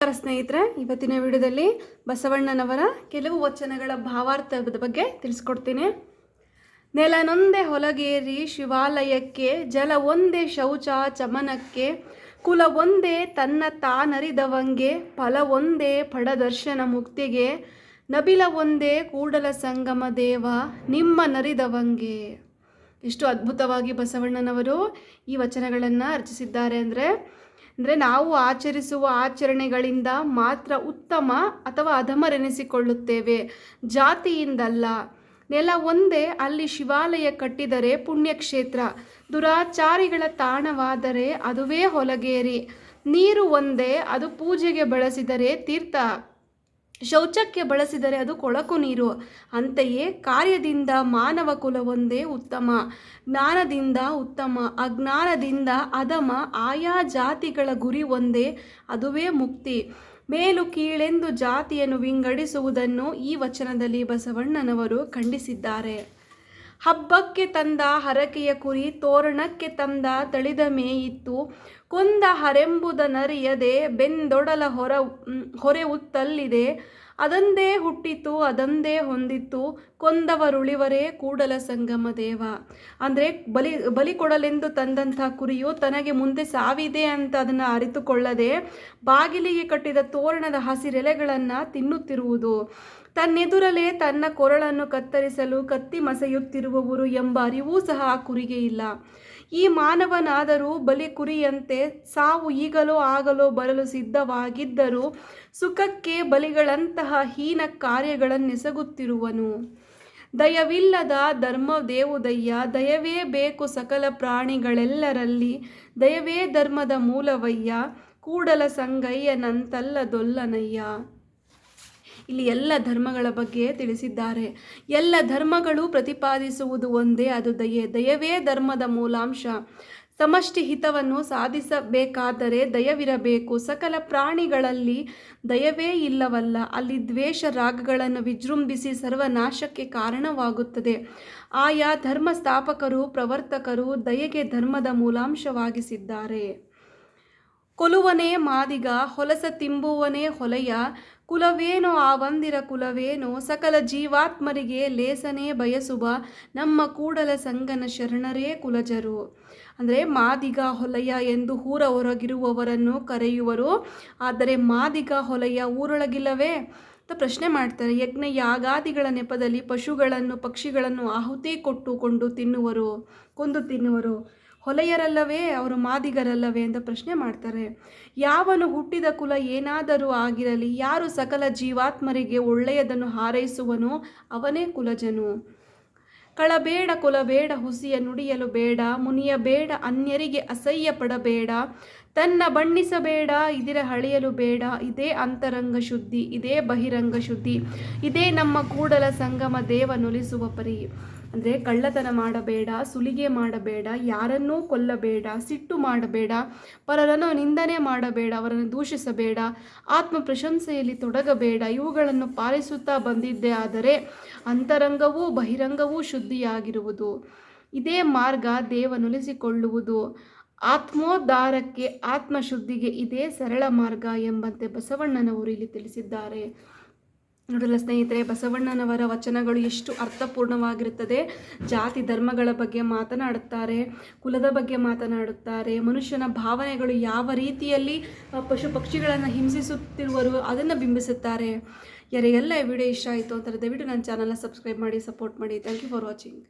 ನಮಸ್ಕಾರ ಸ್ನೇಹಿತರೆ, ಇವತ್ತಿನ ವಿಡಿಯೋದಲ್ಲಿ ಬಸವಣ್ಣನವರ ಕೆಲವು ವಚನಗಳ ಭಾವಾರ್ಥದ ಬಗ್ಗೆ ತಿಳಿಸ್ಕೊಡ್ತೀನಿ. ನೆಲನೊಂದೇ ಹೊಲಗೇರಿ ಶಿವಾಲಯಕ್ಕೆ, ಜಲ ಒಂದೇ ಶೌಚ ಚಮನಕ್ಕೆ, ಕುಲ ಒಂದೇ ತನ್ನ ತಾನರಿದವಂಗೆ, ಫಲ ಒಂದೇ ಪಡದರ್ಶನ ಮುಕ್ತಿಗೆ, ನಬಿಲ ಒಂದೇ ಕೂಡಲ ಸಂಗಮ ದೇವ, ನಿಮ್ಮ ನರಿದವಂಗೆ. ಎಷ್ಟು ಅದ್ಭುತವಾಗಿ ಬಸವಣ್ಣನವರು ಈ ವಚನಗಳನ್ನು ರಚಿಸಿದ್ದಾರೆ ಅಂದರೆ ಅಂದರೆ ನಾವು ಆಚರಿಸುವ ಆಚರಣೆಗಳಿಂದ ಮಾತ್ರ ಉತ್ತಮ ಅಥವಾ ಅಧಮರೆನಿಸಿಕೊಳ್ಳುತ್ತೇವೆ. ಜಾತಿಯಿಂದಲ್ಲ. ನೆಲ ಒಂದೇ ಅಲ್ಲಿ ಶಿವಾಲಯ ಕಟ್ಟಿದರೆ ಪುಣ್ಯಕ್ಷೇತ್ರ. ದುರಾಚಾರಿಗಳ ತಾಣವಾದರೆ ಅದುವೇ ಹೊಲಗೇರಿ. ನೀರು ಒಂದೇ ಅದು ಪೂಜೆಗೆ ಬಳಸಿದರೆ ತೀರ್ಥ. ಶೌಚಕ್ಕೆ ಬಳಸಿದರೆ ಅದು ಕೊಳಕು ನೀರು. ಅಂತೆಯೇ ಕಾರ್ಯದಿಂದ ಮಾನವ ಕುಲವೊಂದೇ ಉತ್ತಮ, ಜ್ಞಾನದಿಂದ ಉತ್ತಮ, ಅಜ್ಞಾನದಿಂದ ಅದಮ ಆಯಾ ಜಾತಿಗಳ ಗುರಿ ಒಂದೇ, ಅದುವೇ ಮುಕ್ತಿ. ಮೇಲು ಕೀಳೆಂದು ಜಾತಿಯನ್ನು ವಿಂಗಡಿಸುವುದನ್ನು ಈ ವಚನದಲ್ಲಿ ಬಸವಣ್ಣನವರು ಖಂಡಿಸಿದ್ದಾರೆ. ಹಬ್ಬಕ್ಕೆ ತಂದ ಹರಕೆಯ ಕುರಿ ತೋರಣಕ್ಕೆ ತಂದ ತಳಿದ ಮೇಯಿತ್ತು. ಕೊಂದ ಹರೆಂಬುದನರಿಯದೆ ಬೆಂದೊಡಲ ಹೊರ ಹೊರೆ ಉತ್ತಲ್ಲಿದೆ. ಅದಂದೇ ಹುಟ್ಟಿತು, ಅದಂದೇ ಹೊಂದಿತ್ತು ಕೊಂದವರುಳಿವರೇ ಕೂಡಲ ಸಂಗಮ ದೇವ. ಅಂದರೆ ಬಲಿ ಬಲಿ ಕೊಡಲೆಂದು ತಂದಂಥ ಕುರಿಯು ತನಗೆ ಮುಂದೆ ಸಾವಿದೆ ಅಂತ ಅದನ್ನು ಅರಿತುಕೊಳ್ಳದೆ ಬಾಗಿಲಿಗೆ ಕಟ್ಟಿದ ತೋರಣದ ಹಸಿರೆಲೆಗಳನ್ನು ತಿನ್ನುತ್ತಿರುವುದು. ತನ್ನೆದುರಲೇ ತನ್ನ ಕೊರಳನ್ನು ಕತ್ತರಿಸಲು ಕತ್ತಿ ಮಸೆಯುತ್ತಿರುವವರು ಎಂಬ ಅರಿವೂ ಸಹ ಆ ಕುರಿಗೆ ಇಲ್ಲ. ಈ ಮಾನವನಾದರೂ ಬಲಿ ಕುರಿಯಂತೆ ಸಾವು ಈಗಲೋ ಆಗಲೋ ಬರಲು ಸಿದ್ಧವಾಗಿದ್ದರೂ ಸುಖಕ್ಕೆ ಬಲಿಗಳಂತಹ ಹೀನ ಕಾರ್ಯಗಳನ್ನೆಸಗುತ್ತಿರುವನು. ದಯವಿಲ್ಲದ ಧರ್ಮ ದೇವುದಯ್ಯ, ದಯವೇ ಬೇಕು ಸಕಲ ಪ್ರಾಣಿಗಳೆಲ್ಲರಲ್ಲಿ, ದಯವೇ ಧರ್ಮದ ಮೂಲವಯ್ಯ, ಕೂಡಲ ಸಂಗಯ್ಯನಂತಲ್ಲದೊಲ್ಲನಯ್ಯ ಇಲ್ಲಿ ಎಲ್ಲ ಧರ್ಮಗಳ ಬಗ್ಗೆ ತಿಳಿಸಿದ್ದಾರೆ. ಎಲ್ಲ ಧರ್ಮಗಳು ಪ್ರತಿಪಾದಿಸುವುದು ಒಂದೇ ಅದು ದಯೆ. ದಯವೇ ಧರ್ಮದ ಮೂಲಾಂಶ. ಸಮಷ್ಟಿ ಹಿತವನ್ನು ಸಾಧಿಸಬೇಕಾದರೆ ದಯವಿರಬೇಕು. ಸಕಲ ಪ್ರಾಣಿಗಳಲ್ಲಿ ದಯವೇ ಇಲ್ಲವಲ್ಲ. ಅಲ್ಲಿ ದ್ವೇಷ ರಾಗಗಳನ್ನು ವಿಜೃಂಭಿಸಿ ಸರ್ವನಾಶಕ್ಕೆ ಕಾರಣವಾಗುತ್ತದೆ. ಆಯಾ ಧರ್ಮ ಸ್ಥಾಪಕರು, ಪ್ರವರ್ತಕರು ದಯೆಗೆ ಧರ್ಮದ ಮೂಲಾಂಶವಾಗಿಸಿದ್ದಾರೆ. ಕೊಲುವನೇ ಮಾದಿಗ, ಹೊಲಸ ತಿಂಬುವನೇ ಹೊಲೆಯ ಕುಲವೇನೋ ಆ ವಂದಿರ ಕುಲವೇನೋ ಸಕಲ ಜೀವಾತ್ಮರಿಗೆ ಲೇಸನೇ ಬಯಸುವ ನಮ್ಮ ಕೂಡಲ ಸಂಗನ ಶರಣರೇ ಕುಲಜರು. ಅಂದರೆ ಮಾದಿಗ ಹೊಲಯ್ಯ ಎಂದು ಊರ ಹೊರಗಿರುವವರನ್ನು ಕರೆಯುವರು. ಆದರೆ ಮಾದಿಗ ಹೊಲಯ್ಯ ಊರೊಳಗಿಲ್ಲವೇ? ಅಂತ ಪ್ರಶ್ನೆ ಮಾಡ್ತಾರೆ. ಯಜ್ಞ ಯಾಗಾದಿಗಳ ನೆಪದಲ್ಲಿ ಪಶುಗಳನ್ನು ಪಕ್ಷಿಗಳನ್ನು ಆಹುತಿ ಕೊಟ್ಟುಕೊಂಡು ತಿನ್ನುವರು, ಕೊಂದು ತಿನ್ನುವರು. ಹೊಲೆಯರಲ್ಲವೇ, ಅವರು ಮಾದಿಗರಲ್ಲವೇ ಅಂತ ಪ್ರಶ್ನೆ ಮಾಡ್ತಾರೆ. ಯಾವನು ಹುಟ್ಟಿದ ಕುಲ ಏನಾದರೂ ಆಗಿರಲಿ, ಯಾರು ಸಕಲ ಜೀವಾತ್ಮರಿಗೆ ಒಳ್ಳೆಯದನ್ನು ಹಾರೈಸುವನೋ ಅವನೇ ಕುಲಜನು. ಕಳಬೇಡ ಕುಲಬೇಡ, ಹುಸಿಯ ನುಡಿಯಲು ಬೇಡ, ಮುನಿಯ ಬೇಡ, ಅನ್ಯರಿಗೆ ಅಸಹ್ಯ ಪಡಬೇಡ ತನ್ನ ಬಣ್ಣಿಸಬೇಡ, ಇದಿರ ಹಳೆಯಲು ಬೇಡ, ಇದೇ ಅಂತರಂಗ ಶುದ್ಧಿ, ಇದೇ ಬಹಿರಂಗ ಶುದ್ಧಿ, ಇದೇ ನಮ್ಮ ಕೂಡಲ ಸಂಗಮ ದೇವ ನುಲಿಸುವ ಪರಿ ಅಂದರೆ ಕಳ್ಳತನ ಮಾಡಬೇಡ, ಸುಲಿಗೆ ಮಾಡಬೇಡ, ಯಾರನ್ನೂ ಕೊಲ್ಲಬೇಡ, ಸಿಟ್ಟು ಮಾಡಬೇಡ, ಪರರನ್ನು ನಿಂದನೆ ಮಾಡಬೇಡ, ಅವರನ್ನು ದೂಷಿಸಬೇಡ ಆತ್ಮ ಪ್ರಶಂಸೆಯಲ್ಲಿ ತೊಡಗಬೇಡ, ಇವುಗಳನ್ನು ಪಾಲಿಸುತ್ತಾ ಬಂದಿದ್ದೇ ಆದರೆ ಅಂತರಂಗವೂ ಬಹಿರಂಗವೂ ಶುದ್ಧಿಯಾಗಿರುವುದು. ಇದೇ ಮಾರ್ಗ ದೇವನುಲಿಸಿಕೊಳ್ಳುವುದು ಆತ್ಮೋದ್ಧಾರಕ್ಕೆ ಆತ್ಮಶುದ್ಧಿಗೆ ಇದೇ ಸರಳ ಮಾರ್ಗ ಎಂಬಂತೆ ಬಸವಣ್ಣನವರು ಇಲ್ಲಿ ತಿಳಿಸಿದ್ದಾರೆ. ನೋಡಲ್ಲ ಸ್ನೇಹಿತರೆ, ಬಸವಣ್ಣನವರ ವಚನಗಳು ಎಷ್ಟು ಅರ್ಥಪೂರ್ಣವಾಗಿರುತ್ತದೆ. ಜಾತಿ ಧರ್ಮಗಳ ಬಗ್ಗೆ ಮಾತನಾಡುತ್ತಾರೆ, ಕುಲದ ಬಗ್ಗೆ ಮಾತನಾಡುತ್ತಾರೆ, ಮನುಷ್ಯನ ಭಾವನೆಗಳು ಯಾವ ರೀತಿಯಲ್ಲಿ ಪಶು ಪಕ್ಷಿಗಳನ್ನು ಹಿಂಸಿಸುತ್ತಿರುವರು ಅದನ್ನು ಬಿಂಬಿಸುತ್ತಾರೆ. ಯಾರಿಗೆಲ್ಲ ವಿಡಿಯೋ ಇಷ್ಟ ಆಯಿತು ಅಂತಾರೆ, ದಯವಿಟ್ಟು ನನ್ನ ಚಾನಲ್ನ ಸಬ್ಸ್ಕ್ರೈಬ್ ಮಾಡಿ, ಸಪೋರ್ಟ್ ಮಾಡಿ. Thank you for watching